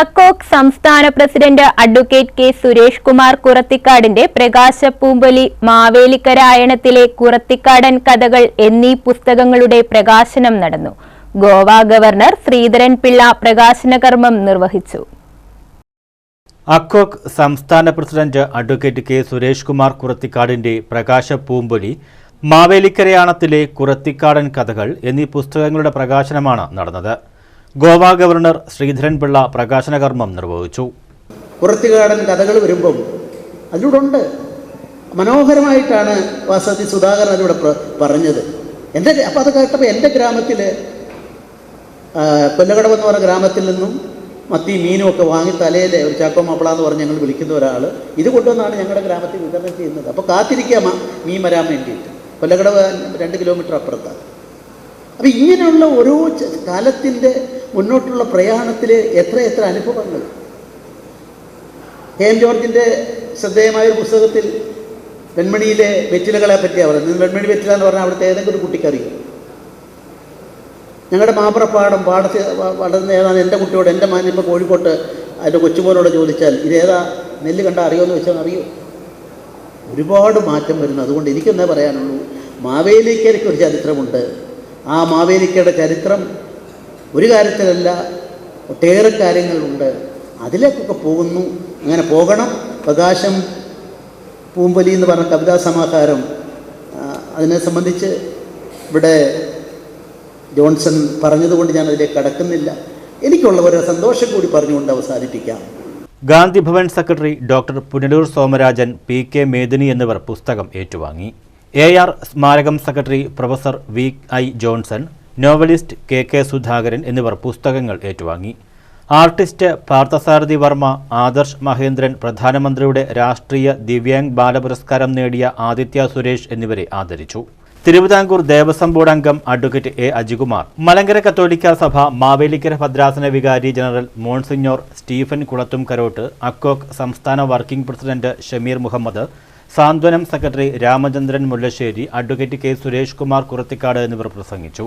അക്കോക് സംസ്ഥാന president advocate K Suresh Kumar കുറത്തിക്കാടിന്റെ പ്രകാശ പൂമ്പൊലി മാവേലിക്കരായണത്തിലെ കുറത്തിക്കാടൻ കഥകൾ എന്നീ പുസ്തകങ്ങളുടെ പ്രകാശനം നടന്നു. ഗോവ ഗവർണർ ശ്രീധരൻ പിള്ള പ്രകാശന കർമ്മം നിർവഹിച്ചു. അക്കോക് സംസ്ഥാന president advocate K Suresh Kumar കുറത്തിക്കാടിന്റെ പ്രകാശ പൂമ്പൊലി മാവേലിക്കരയാണത്തിലെ കുറത്തിക്കാടൻ കഥകൾ എന്നീ പുസ്തകങ്ങളുടെ പ്രകാശനമാണ് നടന്നത്. ഗോവ ഗവർണർ ശ്രീധരൻപിള്ള പ്രകാശനകർമ്മം പ്രകാശന കർമ്മം നിർവഹിച്ചു. പുറത്തുകാടൻ കഥകൾ വരുമ്പം അതിലൂടെ മനോഹരമായിട്ടാണ് വാസതി സുധാകരൻ അതിലൂടെ പറഞ്ഞത്. എന്റെ അപ്പോൾ അത് കേട്ടപ്പോൾ എന്റെ ഗ്രാമത്തിൽ കൊല്ലകടവ് എന്ന് പറഞ്ഞ ഗ്രാമത്തിൽ നിന്നും മത്തി മീനും ഒക്കെ വാങ്ങി തലയിൽ ഒരു ചാക്കോ മാപ്പിള എന്ന് പറഞ്ഞ് ഞങ്ങൾ വിളിക്കുന്ന ഒരാൾ ഇത് കൊണ്ടുവന്നാണ് ഞങ്ങളുടെ ഗ്രാമത്തിൽ വിതരണം ചെയ്യുന്നത്. അപ്പോൾ കാത്തിരിക്കുക മ- മീൻ വരാൻ വേണ്ടിയിട്ട്. കൊല്ലകടവ് രണ്ട് കിലോമീറ്റർ അപ്പുറത്താണ്. അപ്പം ഇങ്ങനെയുള്ള ഓരോ കാലത്തിന്റെ മുന്നോട്ടുള്ള പ്രയാണത്തിൽ എത്ര എത്ര അനുഭവങ്ങൾ. എം ജോർജിന്റെ ശ്രദ്ധേയമായ ഒരു പുസ്തകത്തിൽ വെൺമണിയിലെ വെറ്റിലകളെ പറ്റിയാണ് പറയുന്നത്. വെൺമണി വെറ്റില എന്ന് പറഞ്ഞാൽ അവിടുത്തെ ഏതെങ്കിലും ഒരു കുട്ടിക്കറിയും ഞങ്ങളുടെ മാമ്പറപ്പാടം പാടത്ത് വളർന്ന ഏതാണ് എന്റെ കുട്ടിയോട് എന്റെ മാൻ ഇപ്പോൾ കോഴിക്കോട്ട് അതിന്റെ കൊച്ചുമോനോട് ചോദിച്ചാൽ ഇതേതാ? നെല്ല് കണ്ട അറിയുമെന്ന് വെച്ചാൽ അറിയൂ. ഒരുപാട് മാറ്റം വരുന്നു. അതുകൊണ്ട് എനിക്കെന്നേ പറയാനുള്ളൂ മാവേലിക്കരയ്ക്ക് ഒരു ചരിത്രമുണ്ട്. ആ മാവേലിക്കയുടെ ചരിത്രം ഒരു കാര്യത്തിലല്ല ഒട്ടേറെ കാര്യങ്ങളുണ്ട്. അതിലേക്കൊക്കെ പോകുന്നു. അങ്ങനെ പോകണം. പ്രകാശം പൂമ്പലി എന്ന് പറഞ്ഞ കവിതാ സമാഹാരം അതിനെ സംബന്ധിച്ച് ഇവിടെ ജോൺസൺ പറഞ്ഞതുകൊണ്ട് ഞാൻ അതിലേക്ക് കടക്കുന്നില്ല. എനിക്കുള്ള ഒരു സന്തോഷം കൂടി പറഞ്ഞുകൊണ്ട് അവസാനിപ്പിക്കാം. Gandhibhavan secretary doctor Punalur Somarajan P K Medini എന്നിവർ പുസ്തകം ഏറ്റുവാങ്ങി. എ ആർ സ്മാരകം secretary professor V I Johnson novelist K K Sudhakaran എന്നിവർ പുസ്തകങ്ങൾ ഏറ്റുവാങ്ങി. ആർട്ടിസ്റ്റ് പാർത്ഥസാരഥി വർമ്മ ആദർശ് മഹേന്ദ്രൻ പ്രധാനമന്ത്രിയുടെ രാഷ്ട്രീയ ദിവ്യാംഗ് ബാലപുരസ്കാരം നേടിയ ആദിത്യ സുരേഷ് എന്നിവരെ ആദരിച്ചു. തിരുവിതാംകൂർ ദേവസ്വം ബോർഡ് അംഗം അഡ്വക്കേറ്റ് എ. അജികുമാർ മലങ്കര കത്തോലിക്ക സഭ മാവേലിക്കര ഭദ്രാസന വികാരി ജനറൽ മോൺസിഞ്ഞോർ സ്റ്റീഫൻ കുളത്തും കരോട്ട് അക്കോക്ക് സംസ്ഥാന working president Shameer Muhammad Santhwanam secretary Ramachandran Mullassery advocate K. Suresh Kumar Kurathikad എന്നിവർ പ്രസംഗിച്ചു.